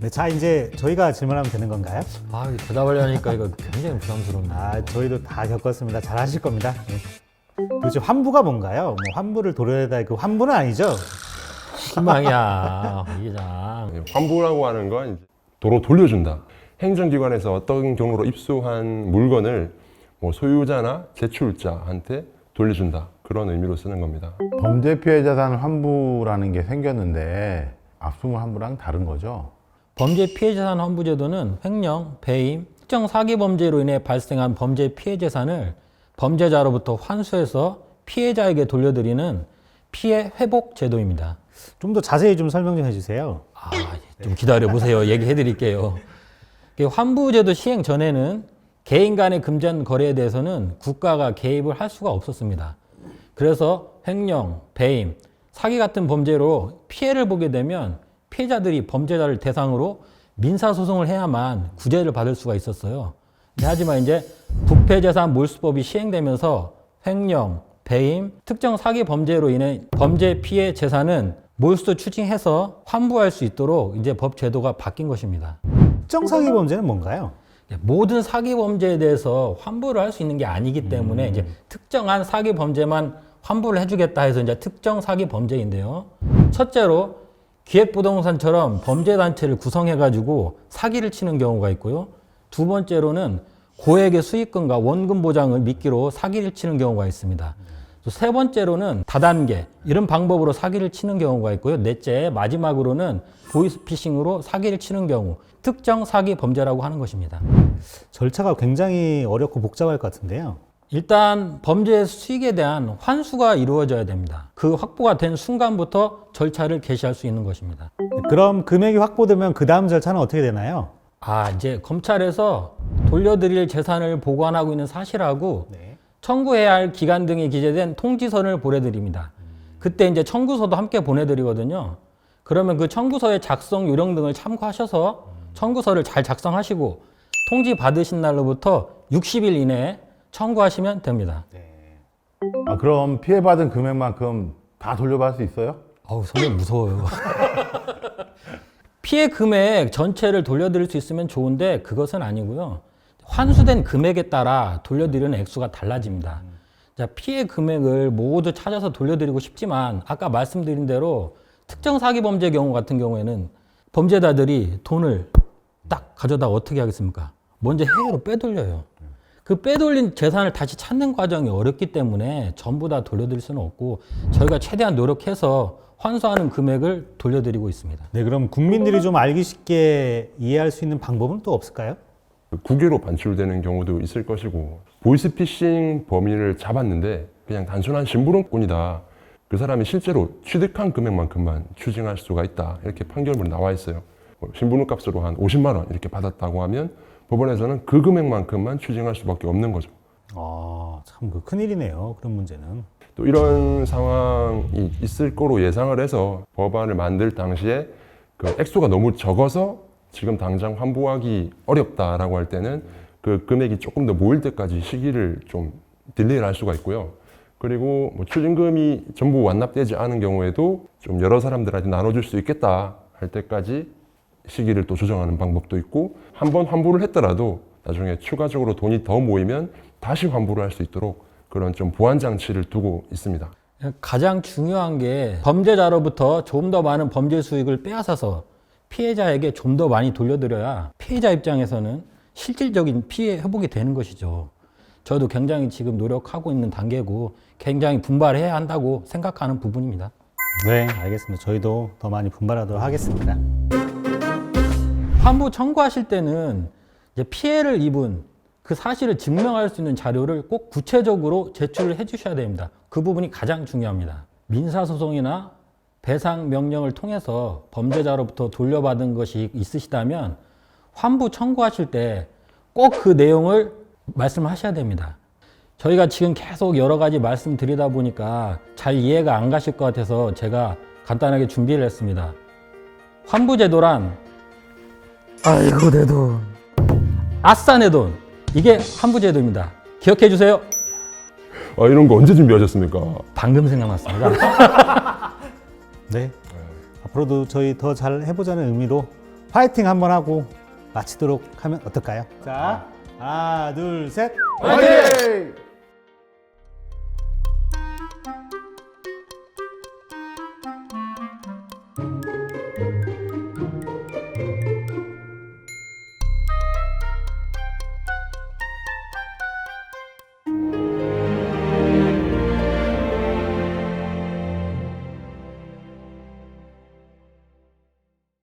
네, 자 이제 저희가 질문하면 되는 건가요? 아, 이거 대답하려니까 이거 굉장히 부담스럽네요. 아, 저희도 다 겪었습니다. 잘 하실 겁니다. 네. 도대체 환부가 뭔가요? 뭐 환부를 도려다 그 환부는 아니죠? 희망이야, 이 기장. 예, 환부라고 하는 건 이제 도로 돌려준다. 행정기관에서 어떤 경로로 입수한 물건을 뭐 소유자나 제출자한테 돌려준다. 그런 의미로 쓰는 겁니다. 범죄 피해 자산 환부라는 게 생겼는데 압수물 환부랑 다른 거죠. 범죄 피해 자산 환부 제도는 횡령, 배임, 특정 사기 범죄로 인해 발생한 범죄 피해 재산을 범죄자로부터 환수해서 피해자에게 돌려드리는 피해 회복 제도입니다. 좀 더 자세히 좀 설명 좀 해주세요. 아, 좀 기다려 보세요. 얘기해 드릴게요. 환부 제도 시행 전에는 개인 간의 금전 거래에 대해서는 국가가 개입을 할 수가 없었습니다. 그래서 횡령, 배임, 사기 같은 범죄로 피해를 보게 되면 피해자들이 범죄자를 대상으로 민사소송을 해야만 구제를 받을 수가 있었어요. 하지만 이제 부패재산 몰수법이 시행되면서 횡령, 배임, 특정 사기 범죄로 인해 범죄 피해 재산은 몰수 추징해서 환부할 수 있도록 이제 법 제도가 바뀐 것입니다. 특정 사기 범죄는 뭔가요? 모든 사기 범죄에 대해서 환부를 할수 있는 게 아니기 때문에 이제 특정한 사기 범죄만 환부를 해주겠다 해서 이제 특정 사기 범죄인데요. 첫째로 기획부동산처럼 범죄 단체를 구성해가지고 사기를 치는 경우가 있고요. 두 번째로는 고액의 수익금과 원금 보장을 미끼로 사기를 치는 경우가 있습니다. 또세 번째로는 다단계 이런 방법으로 사기를 치는 경우가 있고요. 넷째 마지막으로는 보이스피싱으로 사기를 치는 경우 특정 사기 범죄라고 하는 것입니다. 절차가 굉장히 어렵고 복잡할 것 같은데요. 일단 범죄 수익에 대한 환수가 이루어져야 됩니다. 그 확보가 된 순간부터 절차를 개시할 수 있는 것입니다. 그럼 금액이 확보되면 그 다음 절차는 어떻게 되나요? 아, 이제 검찰에서 돌려드릴 재산을 보관하고 있는 사실하고 네. 청구해야 할 기간 등이 기재된 통지서를 보내드립니다. 그때 이제 청구서도 함께 보내드리거든요. 그러면 그 청구서의 작성 요령 등을 참고하셔서 청구서를 잘 작성하시고 통지 받으신 날로부터 60일 이내에 청구하시면 됩니다. 아, 그럼 피해받은 금액만큼 다 돌려받을 수 있어요? 어우, 선생님 무서워요. 피해 금액 전체를 돌려드릴 수 있으면 좋은데 그것은 아니고요. 환수된 금액에 따라 돌려드리는 액수가 달라집니다. 자, 피해 금액을 모두 찾아서 돌려드리고 싶지만 아까 말씀드린 대로 특정 사기 범죄 경우 같은 경우에는 범죄자들이 돈을 딱 가져다 어떻게 하겠습니까? 먼저 해외로 빼돌려요. 그 빼돌린 재산을 다시 찾는 과정이 어렵기 때문에 전부 다 돌려드릴 수는 없고 저희가 최대한 노력해서 환수하는 금액을 돌려드리고 있습니다. 네, 그럼 국민들이 좀 알기 쉽게 이해할 수 있는 방법은 또 없을까요? 국외로 반출되는 경우도 있을 것이고 보이스피싱 범인을 잡았는데 그냥 단순한 심부름꾼이다. 그 사람이 실제로 취득한 금액만큼만 추징할 수가 있다. 이렇게 판결문에 나와 있어요. 뭐 심부름 값으로 한 50만 원 이렇게 받았다고 하면 법원에서는 그 금액만큼만 추징할 수밖에 없는 거죠. 아, 참 그 큰일이네요. 그런 문제는. 또 이런 상황이 있을 거로 예상을 해서 법안을 만들 당시에 그 액수가 너무 적어서 지금 당장 환부하기 어렵다라고 할 때는 그 금액이 조금 더 모일 때까지 시기를 좀 딜레이를 할 수가 있고요. 그리고 뭐 추징금이 전부 완납되지 않은 경우에도 좀 여러 사람들한테 나눠줄 수 있겠다 할 때까지 시기를 또 조정하는 방법도 있고 한 번 환부를 했더라도 나중에 추가적으로 돈이 더 모이면 다시 환부를 할수 있도록 그런 좀 보완 장치를 두고 있습니다. 가장 중요한 게 범죄자로부터 좀 더 많은 범죄 수익을 빼앗아서 피해자에게 좀 더 많이 돌려드려야 피해자 입장에서는 실질적인 피해 회복이 되는 것이죠. 저도 굉장히 지금 노력하고 있는 단계고 굉장히 분발해야 한다고 생각하는 부분입니다. 네, 알겠습니다. 저희도 더 많이 분발하도록 하겠습니다. 환부 청구하실 때는 피해를 입은 그 사실을 증명할 수 있는 자료를 꼭 구체적으로 제출을 해 주셔야 됩니다. 그 부분이 가장 중요합니다. 민사소송이나 배상 명령을 통해서 범죄자로부터 돌려받은 것이 있으시다면 환부 청구하실 때 꼭 그 내용을 말씀하셔야 됩니다. 저희가 지금 계속 여러 가지 말씀드리다 보니까 잘 이해가 안 가실 것 같아서 제가 간단하게 준비를 했습니다. 환부제도란 아이고 내 돈. 아싸 내 돈. 이게 환부제도입니다. 기억해 주세요. 아, 이런 거 언제 준비하셨습니까? 방금 생각났습니다. 네. 앞으로도 저희 더 잘 해보자는 의미로 파이팅 한번 하고 마치도록 하면 어떨까요? 자, 하나, 둘, 셋. 화이팅!